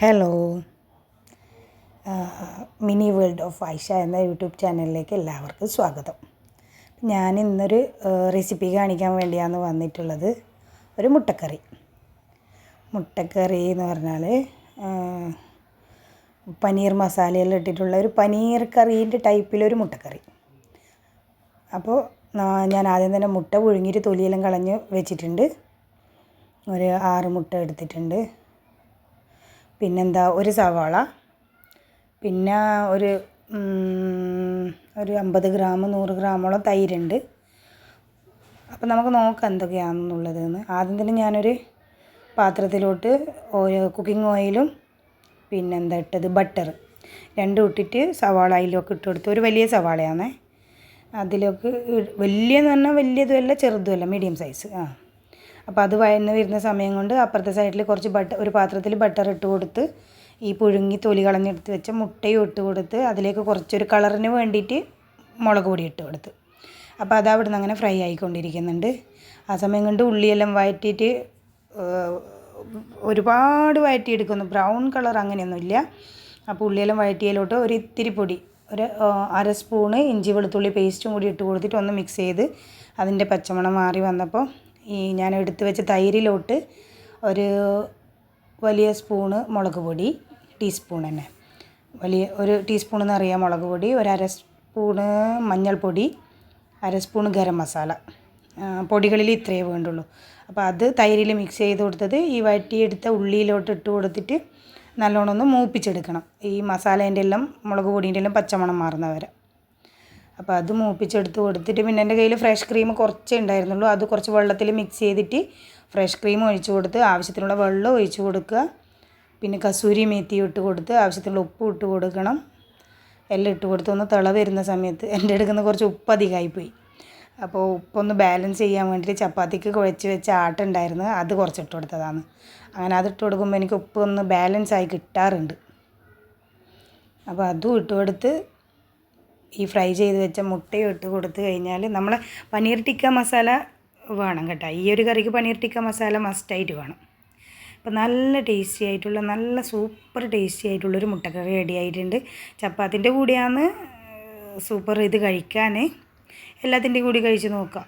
Hello mini world of Ayisha എന്ന YouTube ചാനലിലേക്ക് എല്ലാവർക്കും സ്വാഗതം. ഞാൻ ഇന്നൊരു റെസിപ്പി കാണിക്കാൻ വേണ്ടിയാണ് വന്നിട്ടുള്ളത്. ഒരു മുട്ടക്കറി. മുട്ടക്കറി എന്ന് പറഞ്ഞാൽ പനീർ മസാലയെല്ലാം ഇട്ടിട്ടുള്ള ഒരു പനീർ കറീന്റെ ടൈപ്പിലൊരു മുട്ടക്കറി. അപ്പോൾ ഞാൻ ആദ്യം തന്നെ മുട്ട പുഴുങ്ങിയിട്ട് തൊലിയെല്ലാം കളഞ്ഞ് വെച്ചിട്ടുണ്ട്. ഒരു ആറ് മുട്ട എടുത്തിട്ടുണ്ട്. പിന്നെന്താ ഒരു സവാള പിന്നെ ഒരു ഒരു അമ്പത് ഗ്രാം നൂറ് ഗ്രാമോളം തൈരുണ്ട്. അപ്പോൾ നമുക്ക് നോക്കാം എന്തൊക്കെയാണെന്നുള്ളതെന്ന്. ആദ്യം തന്നെ ഞാനൊരു പാത്രത്തിലോട്ട് കുക്കിംഗ് ഓയിലും പിന്നെന്താ ഇട്ടത് ബട്ടർ രണ്ടും ഇട്ടിട്ട് സവാള അതിലൊക്കെ ഇട്ട് കൊടുത്തു. ഒരു വലിയ സവാളയാണേ. അതിലേക്ക് വലിയെന്ന് പറഞ്ഞാൽ വലിയതുമല്ല ചെറുതുമല്ല മീഡിയം സൈസ്. ആ. അപ്പോൾ അത് വഴന്ന് വരുന്ന സമയം കൊണ്ട് അപ്പുറത്തെ സൈഡിൽ കുറച്ച് ബട്ടർ ഒരു പാത്രത്തിൽ ബട്ടർ ഇട്ട് കൊടുത്ത് ഈ പുഴുങ്ങി തൊലി കളഞ്ഞെടുത്ത് വെച്ച മുട്ടയും ഇട്ട് കൊടുത്ത് അതിലേക്ക് കുറച്ചൊരു കളറിന് വേണ്ടിയിട്ട് മുളക് പൊടി ഇട്ട് കൊടുത്ത്. അപ്പോൾ അത് അവിടെ നിന്ന് അങ്ങനെ ഫ്രൈ ആയിക്കൊണ്ടിരിക്കുന്നുണ്ട്. ആ സമയം കൊണ്ട് ഉള്ളിയെല്ലാം വഴറ്റിയിട്ട് ഒരുപാട് വഴറ്റിയെടുക്കുന്നു ബ്രൗൺ കളർ അങ്ങനെയൊന്നുമില്ല. അപ്പോൾ ഉള്ളിയെല്ലാം വഴറ്റിയതിലോട്ട് ഒരു ഇത്തിരി പൊടി ഒരു അര സ്പൂണ് ഇഞ്ചി വെളുത്തുള്ളി പേസ്റ്റും കൂടി ഇട്ട് കൊടുത്തിട്ട് ഒന്ന് മിക്സ് ചെയ്ത് അതിന്റെ പച്ചമണം മാറി വന്നപ്പോൾ ഈ ഞാൻ എടുത്തു വെച്ച തൈരിലോട്ട് ഒരു വലിയ സ്പൂണ് മുളക് പൊടി ടീസ്പൂൺ തന്നെ. വലിയ ഒരു ടീസ്പൂൺ എന്ന് അറിയാം മുളക് പൊടി ഒരു അര സ്പൂണ് മഞ്ഞൾപ്പൊടി അര സ്പൂൺ ഗരം മസാല. പൊടികളിൽ ഇത്രയേ വേണ്ടുള്ളൂ. അപ്പോൾ അത് തൈരിൽ മിക്സ് ചെയ്ത് കൊടുത്തത് ഈ വഴറ്റിയെടുത്ത ഉള്ളിയിലോട്ട് ഇട്ട് കൊടുത്തിട്ട് നല്ലോണം ഒന്ന് മൂപ്പിച്ചെടുക്കണം. ഈ മസാലേന്റെ എല്ലാം മുളക് പൊടീന്റെ എല്ലാം പച്ചമണം മാറുന്ന വരെ. അപ്പോൾ അത് മൂപ്പിച്ചെടുത്ത് കൊടുത്തിട്ട് പിന്നെ എന്റെ കയ്യിൽ ഫ്രഷ് ക്രീം കുറച്ചേ ഉണ്ടായിരുന്നുള്ളൂ. അത് കുറച്ച് വെള്ളത്തിൽ മിക്സ് ചെയ്തിട്ട് ഫ്രഷ് ക്രീം ഒഴിച്ച് കൊടുത്ത് ആവശ്യത്തിനുള്ള വെള്ളം ഒഴിച്ച് കൊടുക്കുക. പിന്നെ കസൂരി മേത്തി ഇട്ട് കൊടുത്ത് ആവശ്യത്തിനുള്ള ഉപ്പ് ഇട്ട് കൊടുക്കണം. എല്ലാം ഇട്ട് കൊടുത്ത് ഒന്ന് തിള വരുന്ന സമയത്ത് എന്റെ എടുക്കുന്ന കുറച്ച് ഉപ്പ് അധികമായിപ്പോയി അപ്പോൾ ഉപ്പൊന്ന് ബാലൻസ് ചെയ്യാൻ വേണ്ടിയിട്ട് ചപ്പാത്തിക്ക് കുഴച്ച് വെച്ച ആട്ടുണ്ടായിരുന്നു അത് കുറച്ച് ഇട്ട് കൊടുത്തതാണ്. അങ്ങനെ അത് ഇട്ട് കൊടുക്കുമ്പോൾ എനിക്ക് ഉപ്പ് ഒന്ന് ബാലൻസ് ആയി കിട്ടാറുണ്ട്. അപ്പോൾ അതും ഇട്ട് കൊടുത്ത് ഈ ഫ്രൈ ചെയ്ത് വെച്ച മുട്ടയും ഇട്ട് കൊടുത്തു കഴിഞ്ഞാൽ നമ്മൾ പനീർ ടിക്ക മസാല വേണം കേട്ടോ. ഈ ഒരു കറിക്ക് പനീർ ടിക്ക മസാല മസ്റ്റായിട്ട് വേണം. അപ്പോൾ നല്ല ടേസ്റ്റി ആയിട്ടുള്ള നല്ല സൂപ്പർ ടേസ്റ്റി ആയിട്ടുള്ളൊരു മുട്ടക്കറി റെഡി ആയിട്ടുണ്ട്. ചപ്പാത്തിന്റെ കൂടെയാണ് സൂപ്പർ ഇത് കഴിക്കാൻ എല്ലാത്തിന്റെയും കൂടി കഴിച്ച് നോക്കാം.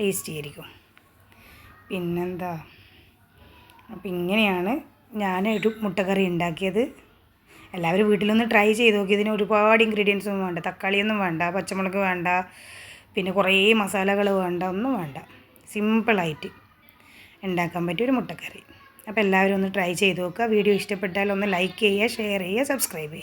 ടേസ്റ്റി ആയിരിക്കും. പിന്നെന്താ? അപ്പം ഇങ്ങനെയാണ് ഞാൻ ഒരു മുട്ടക്കറി ഉണ്ടാക്കിയത്. എല്ലാവരും വീട്ടിലൊന്ന് ട്രൈ ചെയ്ത് നോക്കി. ഇതിന് ഒരുപാട് ഇൻഗ്രീഡിയൻസ് ഒന്നും വേണ്ട. തക്കാളിയൊന്നും വേണ്ട പച്ചമുളക് വേണ്ട പിന്നെ കുറേ മസാലകൾ വേണ്ട ഒന്നും വേണ്ട. സിമ്പിളായിട്ട് ഉണ്ടാക്കാൻ പറ്റിയ ഒരു മുട്ടക്കറി. അപ്പോൾ എല്ലാവരും ഒന്ന് ട്രൈ ചെയ്ത് നോക്കുക വീഡിയോ ഇഷ്ടപ്പെട്ടാൽ ഒന്ന് ലൈക്ക് ചെയ്യുക ഷെയർ ചെയ്യുക സബ്സ്ക്രൈബ് ചെയ്യുക.